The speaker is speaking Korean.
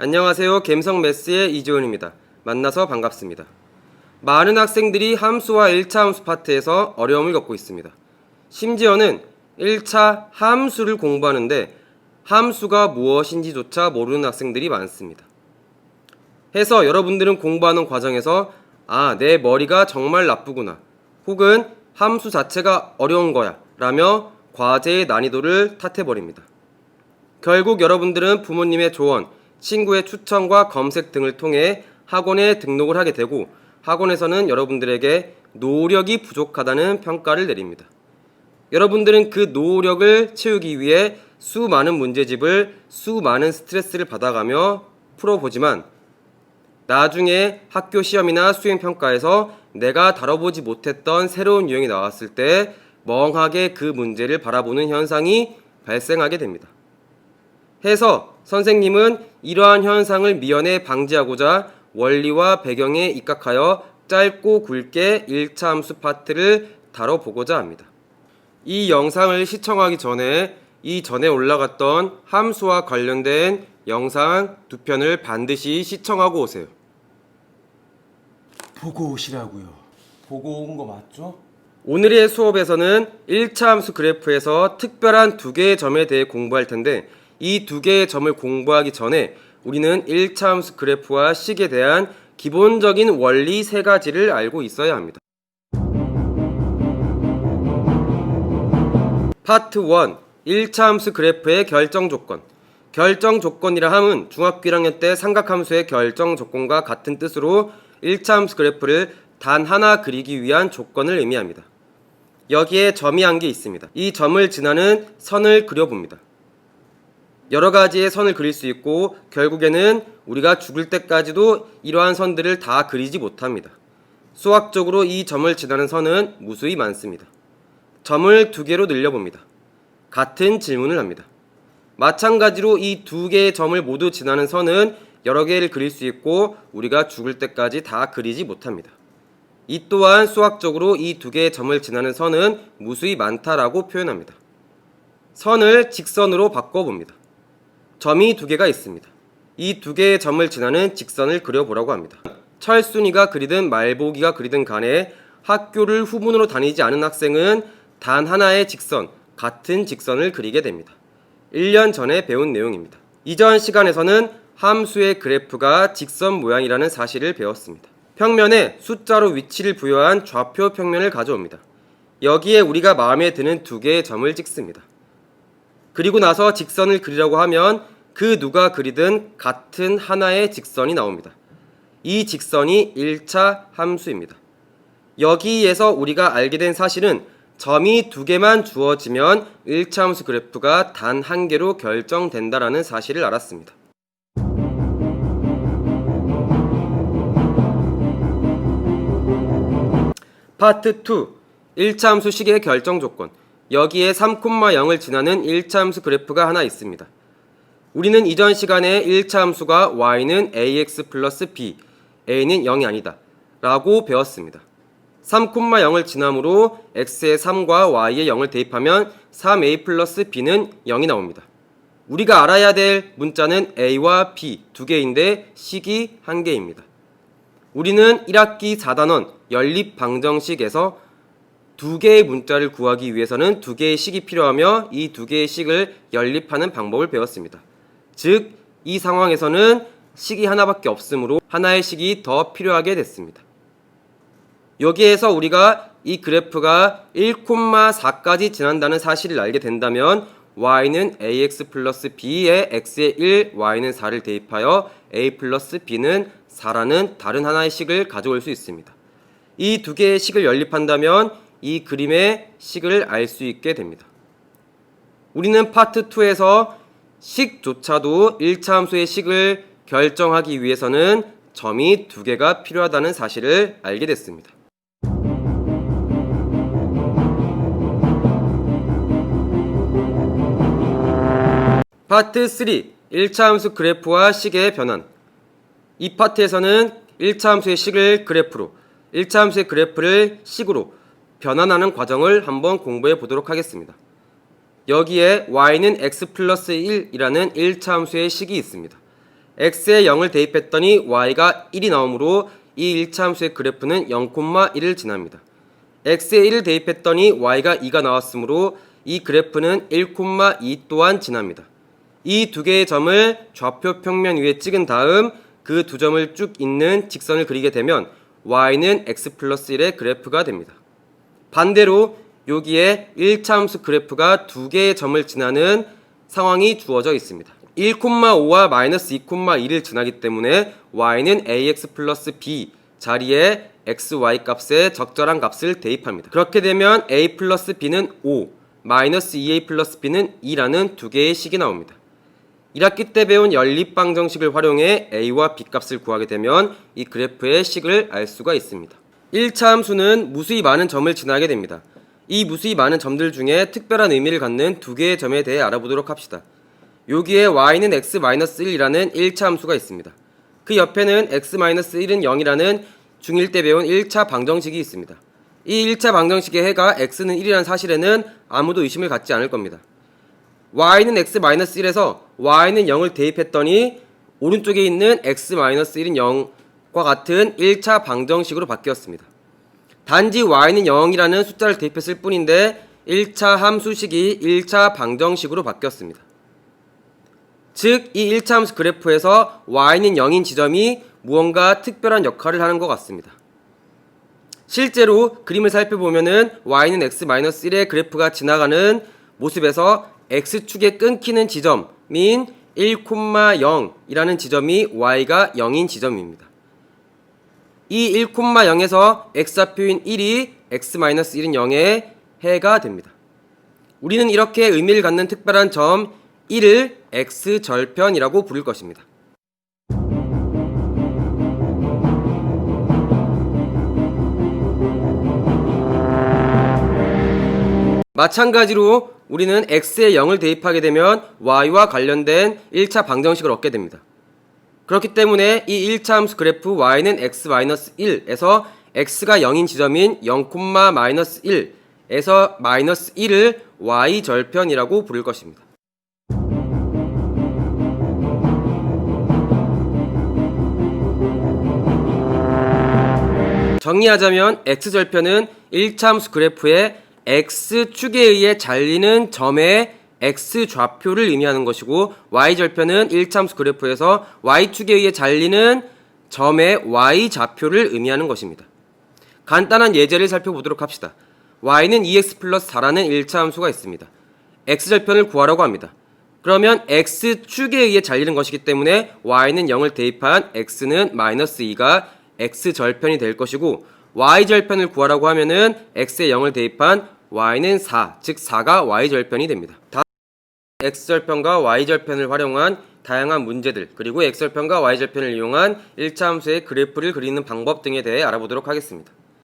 안녕하세요. 갬성 메스의 이지훈입니다. 만나서 반갑습니다. 많은 학생들이 함수와 1차 함수 파트에서 어려움을 겪고 있습니다. 심지어는 1차 함수를 공부하는데 함수가 무엇인지조차 모르는 학생들이 많습니다. 해서 여러분들은 공부하는 과정에서 아, 내 머리가 정말 나쁘구나. 혹은 함수 자체가 어려운 거야. 라며 과제의 난이도를 탓해버립니다. 결국 여러분들은 부모님의 조언, 친구의 추천과 검색 등을 통해 학원에 등록을 하게 되고 학원에서는 여러분들에게 노력이 부족하다는 평가를 내립니다. 여러분들은 그 노력을 채우기 위해 수많은 문제집을 수많은 스트레스를 받아가며 풀어보지만 나중에 학교 시험이나 수행 평가에서 내가 다뤄보지 못했던 새로운 유형이 나왔을 때 멍하게 그 문제를 바라보는 현상이 발생하게 됩니다. 해서 선생님은 이러한 현상을 미연에 방지하고자 원리와 배경에 입각하여 짧고 굵게 1차 함수 파트를 다뤄보고자 합니다. 이 영상을 시청하기 전에 이 전에 올라갔던 함수와 관련된 영상 두 편을 반드시 시청하고 오세요. 보고 오시라고요. 보고 온 거 맞죠? 오늘의 수업에서는 1차 함수 그래프에서 특별한 두 개의 점에 대해 공부할 텐데 이 두 개의 점을 공부하기 전에 우리는 1차 함수 그래프와 식에 대한 기본적인 원리 세 가지를 알고 있어야 합니다. 파트 1 1차 함수 그래프의 결정 조건 결정 조건이라 함은 중학교 1학년 때 삼각함수의 결정 조건과 같은 뜻으로 1차 함수 그래프를 단 하나 그리기 위한 조건을 의미합니다. 여기에 점이 한 개 있습니다. 이 점을 지나는 선을 그려봅니다. 여러 가지의 선을 그릴 수 있고 결국에는 우리가 죽을 때까지도 이러한 선들을 다 그리지 못합니다. 수학적으로 이 점을 지나는 선은 무수히 많습니다. 점을 두 개로 늘려봅니다. 같은 질문을 합니다. 마찬가지로 이 두 개의 점을 모두 지나는 선은 여러 개를 그릴 수 있고 우리가 죽을 때까지 다 그리지 못합니다. 이 또한 수학적으로 이 두 개의 점을 지나는 선은 무수히 많다라고 표현합니다. 선을 직선으로 바꿔봅니다. 점이 두 개가 있습니다. 이 두 개의 점을 지나는 직선을 그려보라고 합니다. 철순이가 그리든 말보기가 그리든 간에 학교를 후문으로 다니지 않은 학생은 단 하나의 직선, 같은 직선을 그리게 됩니다. 1년 전에 배운 내용입니다. 이전 시간에서는 함수의 그래프가 직선 모양이라는 사실을 배웠습니다. 평면에 숫자로 위치를 부여한 좌표 평면을 가져옵니다. 여기에 우리가 마음에 드는 두 개의 점을 찍습니다. 그리고 나서 직선을 그리려고 하면 그 누가 그리든 같은 하나의 직선이 나옵니다. 이 직선이 1차 함수입니다. 여기에서 우리가 알게 된 사실은 점이 두 개만 주어지면 1차 함수 그래프가 단 한 개로 결정된다라는 사실을 알았습니다. 파트 2 1차 함수 식의 결정 조건 여기에 3,0을 지나는 1차 함수 그래프가 하나 있습니다. 우리는 이전 시간에 1차 함수가 y는 ax 플러스 b, a는 0이 아니다 라고 배웠습니다. 3,0을 지남으로 x의 3과 y의 0을 대입하면 3a 플러스 b는 0이 나옵니다. 우리가 알아야 될 문자는 a와 b 두 개인데 식이 한 개입니다. 우리는 1학기 4단원 연립 방정식에서 두 개의 문자를 구하기 위해서는 두 개의 식이 필요하며 이 두 개의 식을 연립하는 방법을 배웠습니다. 즉, 이 상황에서는 식이 하나밖에 없으므로 하나의 식이 더 필요하게 됐습니다. 여기에서 우리가 이 그래프가 1,4까지 지난다는 사실을 알게 된다면 y는 ax 플러스 b에 x의 1, y는 4를 대입하여 a 플러스 b는 4라는 다른 하나의 식을 가져올 수 있습니다. 이 두 개의 식을 연립한다면 이 그림의 식을 알 수 있게 됩니다. 우리는 파트 2에서 식조차도 1차 함수의 식을 결정하기 위해서는 점이 두 개가 필요하다는 사실을 알게 됐습니다. 파트 3 1차 함수 그래프와 식의 변환 이 파트에서는 1차 함수의 식을 그래프로 1차 함수의 그래프를 식으로 변환하는 과정을 한번 공부해 보도록 하겠습니다. 여기에 y는 x 플러스 1이라는 1차 함수의 식이 있습니다. x에 0을 대입했더니 y가 1이 나오므로 이 1차 함수의 그래프는 0,1을 지납니다. x에 1을 대입했더니 y가 2가 나왔으므로 이 그래프는 1,2 또한 지납니다. 이 두 개의 점을 좌표 평면 위에 찍은 다음 그 두 점을 쭉 잇는 직선을 그리게 되면 y는 x 플러스 1의 그래프가 됩니다. 반대로 여기에 1차 함수 그래프가 두 개의 점을 지나는 상황이 주어져 있습니다. 1,5와 마이너스 2,2를 지나기 때문에 y는 ax 플러스 b 자리에 xy 값에 적절한 값을 대입합니다. 그렇게 되면 a 플러스 b는 5, 마이너스 2a 플러스 b는 2라는 두 개의 식이 나옵니다. 1학기 때 배운 연립방정식을 활용해 a와 b 값을 구하게 되면 이 그래프의 식을 알 수가 있습니다. 1차 함수는 무수히 많은 점을 지나게 됩니다. 이 무수히 많은 점들 중에 특별한 의미를 갖는 두 개의 점에 대해 알아보도록 합시다. 여기에 y는 x-1이라는 1차 함수가 있습니다. 그 옆에는 x-1은 0이라는 중1 때 배운 1차 방정식이 있습니다. 이 1차 방정식의 해가 x는 1이라는 사실에는 아무도 의심을 갖지 않을 겁니다. y는 x-1에서 y는 0을 대입했더니 오른쪽에 있는 x-1은 0 과 같은 1차 방정식으로 바뀌었습니다. 단지 y는 0이라는 숫자를 대입했을 뿐인데 1차 함수식이 1차 방정식으로 바뀌었습니다. 즉, 이 1차 함수 그래프에서 y는 0인 지점이 무언가 특별한 역할을 하는 것 같습니다. 실제로 그림을 살펴보면은 y는 x-1의 그래프가 지나가는 모습에서 x축에 끊기는 지점인 1,0이라는 지점이 y가 0인 지점입니다. 이 1,0에서 x좌표인 1이 x-1은 0의 해가 됩니다. 우리는 이렇게 의미를 갖는 특별한 점 1을 x절편이라고 부를 것입니다. 마찬가지로 우리는 x에 0을 대입하게 되면 y와 관련된 1차 방정식을 얻게 됩니다. 그렇기 때문에 이 1차 함수 그래프 y는 x-1에서 x가 0인 지점인 0,-1에서 마이너스 1을 y절편이라고 부를 것입니다. 정리하자면 x절편은 1차 함수 그래프의 x축에 의해 잘리는 점의 x좌표를 의미하는 것이고 y절편은 1차 함수 그래프에서 y축에 의해 잘리는 점의 y좌표를 의미하는 것입니다. 간단한 예제를 살펴보도록 합시다. y는 2x 플러스 4라는 1차 함수가 있습니다. x절편을 구하라고 합니다. 그러면 x축에 의해 잘리는 것이기 때문에 y는 0을 대입한 x는 마이너스 2가 x절편이 될 것이고 y절편을 구하라고 하면은 x에 0을 대입한 y는 4, 즉 4가 y절편이 됩니다. X절편과 y절편을 활용한 다양한 문제들 그리고 x절편과 y절편을 이용한 1차 함수의 그래프를 그리는 방법 등에 대해 알아보도록 하겠습니다.